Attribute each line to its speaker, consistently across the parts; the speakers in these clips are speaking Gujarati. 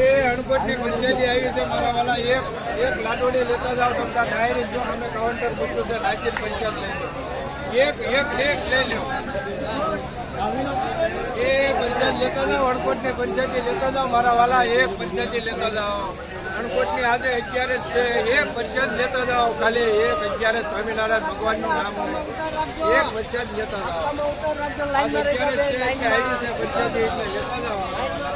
Speaker 1: એ અણકોટની પંચાયતી આવી છે મારા વાલા. એક એક લાડોડી લેતા જાઓ તમને ડાયરી જો અમે કાઉન્ટર બધું છે નાચીને પંચાયત લઈ એક એક એક લઈ લો. એ પંચાયત લેતા જાઓ અણકોટની પંચાયતી લેતા જાઓ મારા વાલા એક પંચાયતી લેતા જાઓ. અણકોટની આજે અગિયારસ છે એક પંચાયત લેતા જાઓ ખાલી એક અગિયારસ સ્વામિનારાયણ ભગવાનનું નામ હોય. એક પંચાયત લેતા જાઓ. એટલે છે પંચાયતી એટલે લેતા જાઓ.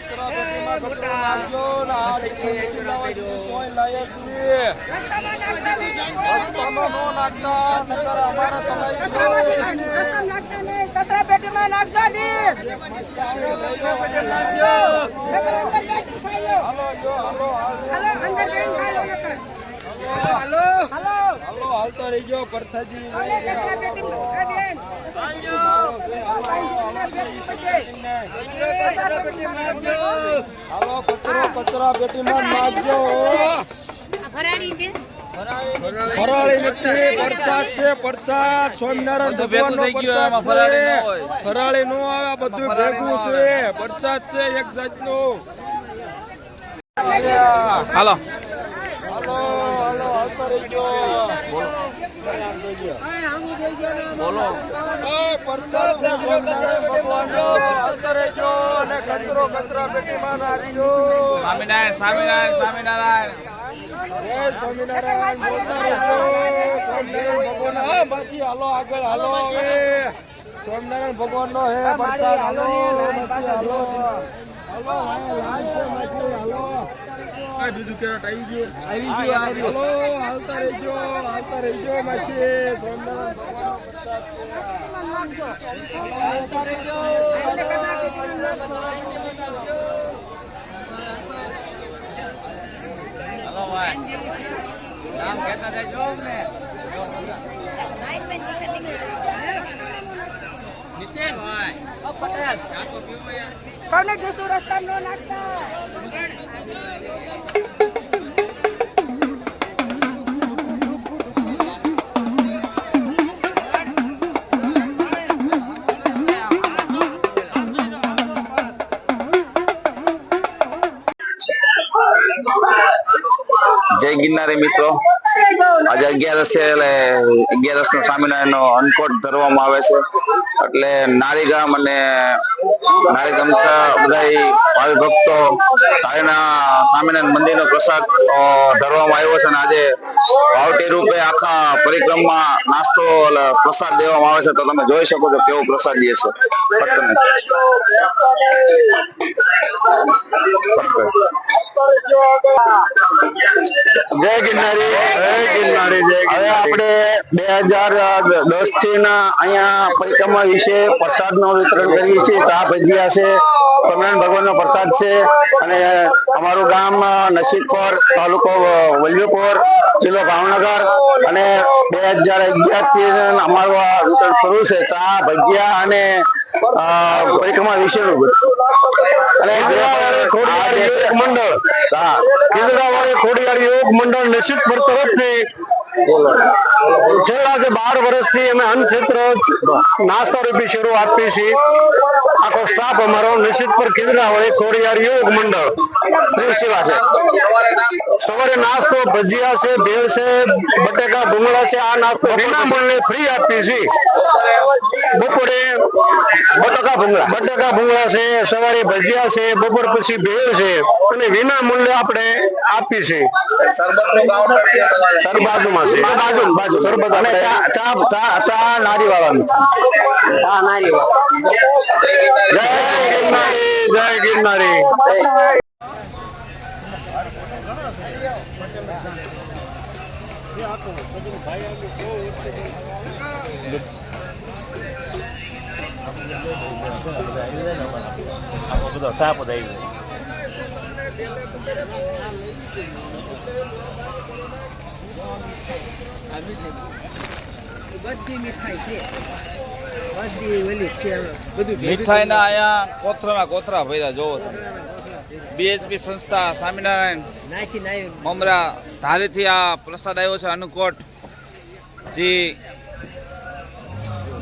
Speaker 2: કચરા પેટીમાં નાખજો હાલો હાલો
Speaker 1: હાલતો રહી ગયો પરસાદી
Speaker 2: હાલે કચરા પેટીમાં આ બેન અંદર કચરા
Speaker 1: કચરા પેટીમાં નાખજો
Speaker 2: ભરાડી છે
Speaker 1: ફરાળી નથી પ્રસાદ છે પ્રસાદ સ્વામિનારાયણ પ્રસાદ
Speaker 3: ફરાળી
Speaker 1: છે. ફરાળી નો આવે બધું ભેગું છે. પ્રસાદ છે એક જાતનું.
Speaker 3: હાલો.
Speaker 1: હાલો હાલો હાલતો રહી ગયો.
Speaker 3: બોલો.
Speaker 1: રહી ગયો અને કચરો કચરા પેટીમાં નાખજો
Speaker 3: સ્વામિનારાયણ સ્વામિનારાયણ સ્વામિનારાયણ.
Speaker 1: સ્વામિનારાયણ બોલતા રહેજો. ભગવાન હાલો આગળ હાલો હવે. સ્વામિનારાયણ ભગવાન નો હે પ્રસાદ હાલો હાલો. હાલો હા, લાલ છે માસી હાલો. આ બીજું કેરેટ આવી ગયું? આવી ગયું આવી હાલો હાલતા રહેજો હાલતા રહેજો પ્રસાદ હાલતા રહેજો હાલો,
Speaker 3: ભાઈ. નામ કહેતા જજો ને નીતિનભાઈ ઓ પટેલ આ તો પીવો યાર.
Speaker 2: કોને ડૂસું રસ્તા નો નાખતા?
Speaker 4: જય ગિરનારી મિત્રો. આજે અગિયારસ એટલે અગિયારસ નો સ્વામિનારાયણ નો અન્નકોટ ધરવામાં આવે છે. એટલે નારીગામ અને નારીગામ બધા ભાવિ ભક્તો નારીના સ્વામિનારાયણ મંદિર નો પ્રસાદ ધરવામાં આવ્યો છે અને આજે ભાવટી રૂપે આખા પરિક્રમા નાસ્તો પ્રસાદ દેવામાં આવે છે. તો તમે જોઈ શકો છો કેવો પ્રસાદ દે છે. ફટકને. જય ગિરનારી જય ગિરનારી, જય હવે આપણે બે હજાર દસથી અહીંયા પરિક્રમા વિશે પ્રસાદનું વિતરણ કરીએ છીએ. ચા ભજીયા છે, સ્વામિનારાયણ ભગવાનનો પ્રસાદ છે, અને અમારું ગામ નસીબપર તાલુકો વલ્લીપુર જિલ્લો ભાવનગર. અને બે હજાર અગિયારથી અમારું આ વિતરણ શરૂ છે. ચા ભજીયા અને પરિક્રમા વિશેનું અને ખોડિયાર યોગ મંડળ. હા કેન્દ્રવાળી ખોડિયાર યોગ મંડળ નિશ્ચિતપુર તરફથી છેલ્લા જે બાર વર્ષથી અમે અન્ન ક્ષેત્ર નાસ્તા રૂપી શરૂ આપીએ છીએ. આખો સ્ટાફ અમારો નિશ્ચિતપુર કેન્દ્રવાળી ખોડિયાર યોગ મંડળ. સેવા છે? સવારે નાસ્તો ભજીયા છે ભેળ છે બટેકા ભૂંગળા છે આ નાસ્તો વિના મૂલ્યે ફ્રી આપીએ છીએ. બપોરે બટાકા ભૂંગળા બટાકા ભૂંગળા છે સવારે ભજીયા છે બપોર પછી ભેળ છે અને વિના મૂલ્યે આપણે આપીએ છીએ. સર બાજુમાં છે. બાજુ બાજુ. સરબત અને ચા ચા ચા ચા નારી વાળાનું ચા નારી જય ગિરનારી જય ગિરનારી.
Speaker 5: આપણો બધો સાપ જ આવી બધી મીઠાઈ છે બધી ઓલી છે બધું
Speaker 6: ના કોથરા ભર્યા જોવો તમે બીએચપી સંસ્થા સ્વામિનારાયણ મમરા ધારેથી આ પ્રસાદ આવ્યો છે અનુકોટ. જી.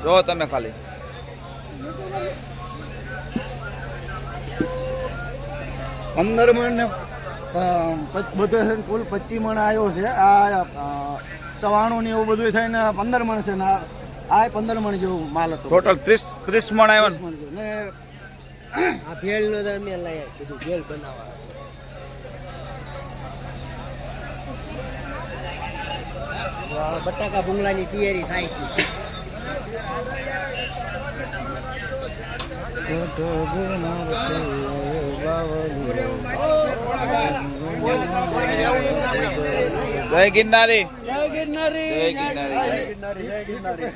Speaker 6: જો તમે ખાલી.
Speaker 7: પંદર મણ ને બધે કુલ પચીસ મણ આવ્યો છે. આ સવાણું ને એવું બધું થઈને પંદર મણ છે ને આ- પંદર મણ જેવું માલ હતો.
Speaker 6: ટોટલ ત્રીસ ત્રીસ મણ આવ્યો. ને
Speaker 7: ને
Speaker 5: આ ભેળ નો તો અમે લઈ આવ્યા. બધું ભેળ બનાવવા બટાકા ભૂંગળાની તૈયારી થાય છે
Speaker 6: જય ગિરનારી
Speaker 7: જય ગિરનારી
Speaker 6: જય ગિરનારી.
Speaker 7: જય ગિરનારી જય ગિરનારી